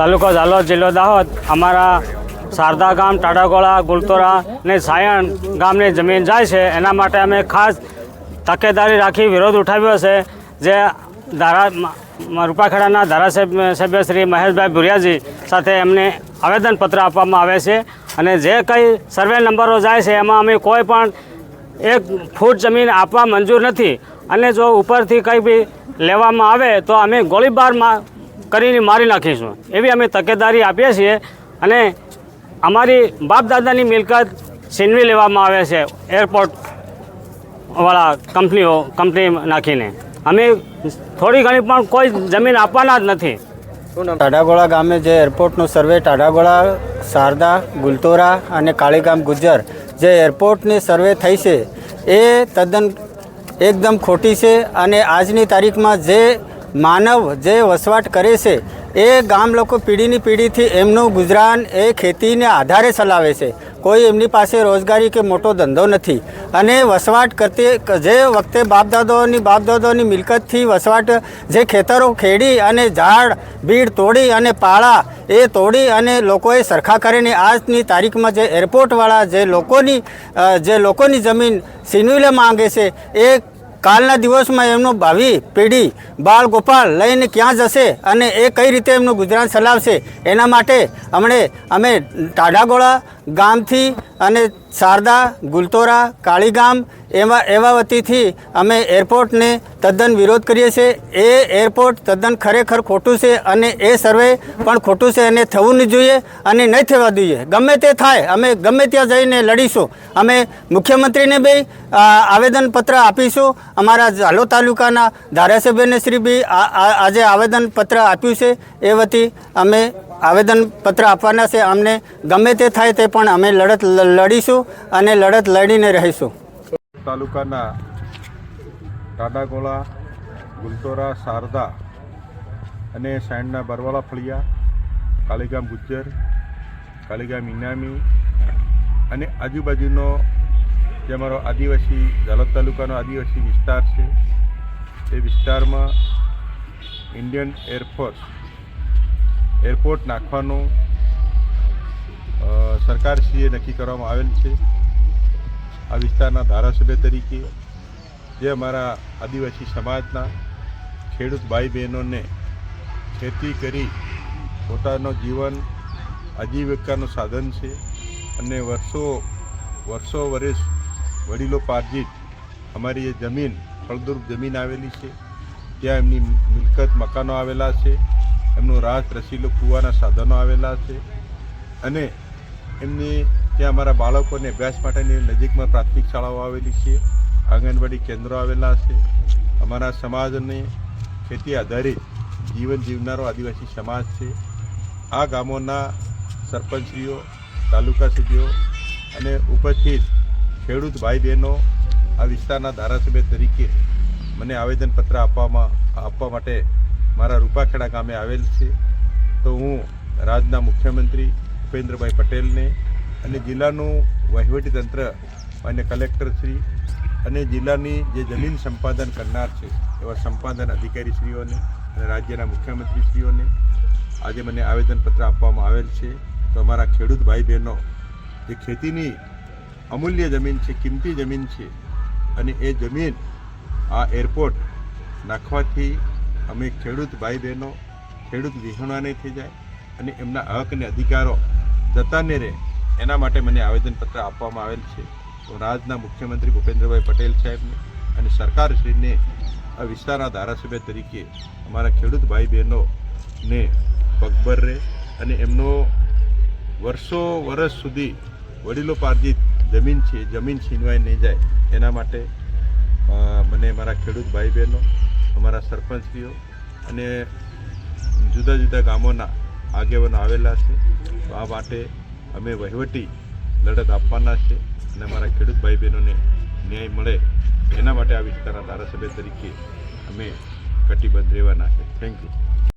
તાલુકો ઝાલોદ જિલ્લો દાહોદ. અમારા શારદા ગામ ટાડાગોળા ગુલતોરા ને સાયણ ગામની જમીન જાય છે. એના માટે અમે ખાસ તકેદારી રાખી વિરોધ ઉઠાવ્યો છે. જે ધારા રૂપાખેડાના ધારાસભ્ય સભ્ય શ્રી મહેશભાઈ ભુરિયાજી સાથે એમને આવેદનપત્ર આપવામાં આવે છે અને જે કંઈ સર્વે નંબરો જાય છે, એમાં અમે કોઈ પણ એક ફૂટ જમીન આપવા મંજૂર નથી. અને જો ઉપરથી કંઈ બી લેવામાં આવે તો અમે ગોળીબારમાં કરીને મારી નાખીશું. એવી અમે તકેદારી આપીએ છીએ અને અમારી બાપ દાદાની મિલકત છીનવી લેવામાં આવે છે એરપોર્ટ વાળા કંપનીઓ, કંપની નાખીને. અમે થોડી ઘણી પણ કોઈ જમીન આપવાના જ નથી. ટાઢાગોળા ગામે જે એરપોર્ટનો સર્વે ટાડાગોળા શારદા, ગુલતોરા અને કાળીગામ, ગુજ્જર જે એરપોર્ટની સર્વે થઈ છે, એ તદ્દન એકદમ ખોટી છે અને આજની તારીખમાં જે માનવ જે વસવાટ કરે છે, એ ગામ લોકો પેઢીની પેઢીથી એમનું ગુજરાન એ ખેતીને આધારે ચલાવે છે. કોઈ એમની પાસે રોજગારી કે મોટો ધંધો નથી. અને વસવાટ કરતી જે વખતે બાપદાદાઓની બાપદાદાઓની મિલકતથી વસવાટ જે ખેતરો ખેડી અને ઝાડ, બીડ તોડી અને પાળા એ તોડી અને લોકોએ સરખા કરીને આજની તારીખમાં જે એરપોર્ટવાળા જે લોકોની જે લોકોની જમીન છીનવી માંગે છે, એ કાલના દિવસમાં એમનું ભાવિ, પેઢી, બાળ ગોપાલ લઈને ક્યાં જશે અને એ કઈ રીતે એમનું ગુજરાન ચલાવશે, એના માટે હમણે અમે ટાઢાગોળા ગામથી અને શારદા, ગુલતોરા, કાળીગામ એવા એવા વતીથી અમે એરપોર્ટને તદ્દન વિરોધ કરીએ છીએ. એ એરપોર્ટ તદ્દન ખરેખર ખોટું છે અને એ સર્વે પણ ખોટું છે અને થવું નહીં જોઈએ અને નહીં થવા જોઈએ ગમે તે થાય, અમે ગમે ત્યાં જઈને લડીશું. અમે મુખ્યમંત્રીને બી આવેદનપત્ર આપીશું. અમારા ઝાલો તાલુકાના ધારાસભ્યને શ્રી બી આજે આવેદનપત્ર આપ્યું છે. એ વતી અમે આવેદનપત્ર આપવાના છે. અમને ગમે તે થાય તે પણ અમે લડત લડીશું અને લડત લડીને રહીશું. તાલુકાના ટાડાગોળા ગુલતોરા, શારદા અને સાંડના બરવાળા ફળિયા કાલીગામ ગુજ્જર કાલીગામ ઇનામી અને આજુબાજુનો જે અમારો આદિવાસી ઝાલોદ તાલુકાનો આદિવાસી વિસ્તાર છે એ વિસ્તારમાં ઇન્ડિયન એરફોર્સ એરપોર્ટ નાખવાનું સરકારશ્રીએ નક્કી કરવામાં આવેલ છે. આ વિસ્તારના ધારાસભ્ય તરીકે જે અમારા આદિવાસી સમાજના ખેડૂત ભાઈ બહેનોને ખેતી કરી પોતાનું જીવન, આજીવિકાનું સાધન છે અને વર્ષો વર્ષો વર્ષ વડીલો પાર્જિત અમારી એ જમીન, ફળદ્રુપ જમીન આવેલી છે. ત્યાં એમની મિલકત, મકાનો આવેલા છે. એમનું રાસ રસીલો કૂવાના સાધનો આવેલા છે. અને એમની ત્યાં અમારા બાળકોને અભ્યાસ માટેની નજીકમાં પ્રાથમિક શાળાઓ આવેલી છે. આંગણવાડી કેન્દ્રો આવેલા છે. અમારા સમાજને ખેતી આધારિત જીવન જીવનારો આદિવાસી સમાજ છે. આ ગામોના સરપંચશ્રીઓ, તાલુકા સુધીઓ અને ઉપસ્થિત ખેડૂત ભાઈ બહેનો આ વિસ્તારના ધારાસભ્ય તરીકે મને આવેદનપત્ર આપવામાં, આપવા માટે મારા રૂપાખેડા ગામે આવેલ છે. તો હું રાજ્યના મુખ્યમંત્રી ભૂપેન્દ્રભાઈ પટેલને અને જિલ્લાનું વહીવટીતંત્ર અને કલેક્ટરશ્રી અને જિલ્લાની જે જમીન સંપાદન કરનાર છે, એવા સંપાદન અધિકારીશ્રીઓને અને રાજ્યના મુખ્યમંત્રીશ્રીઓને આજે મને આવેદનપત્ર આપવામાં આવેલ છે. તો અમારા ખેડૂત ભાઈ બહેનો જે ખેતીની અમૂલ્ય જમીન છે, કિંમતી જમીન છે અને એ જમીન આ એરપોર્ટ નાખવાથી અમે ખેડૂત ભાઈ બહેનો ખેડૂત વિહોણા નહીં થઈ જાય અને એમના હક અને અધિકારો જતા નહીં રહે. એના માટે મને આવેદનપત્ર આપવામાં આવેલ છે. તો રાજ્યના મુખ્યમંત્રી ભૂપેન્દ્રભાઈ પટેલ સાહેબને અને સરકારશ્રીને આ વિસ્તારના ધારાસભ્ય તરીકે અમારા ખેડૂત ભાઈ બહેનોને પગભર રહે અને એમનો વર્ષો વર્ષ સુધી વડીલો પાર્જિત જમીન છે, જમીન છીનવાઈ નહીં જાય. એના માટે મને મારા ખેડૂત ભાઈ બહેનો અમારા સરપંચશ્રીઓ અને જુદા જુદા ગામોના આગેવાનો આવેલા છે. તો આ માટે અમે વહીવટી લડત આપવાના છે અને અમારા ખેડૂત ભાઈ બહેનોને ન્યાય મળે એના માટે આ વિસ્તારના ધારાસભ્ય તરીકે અમે કટિબદ્ધ રહેવાના છે. Thank you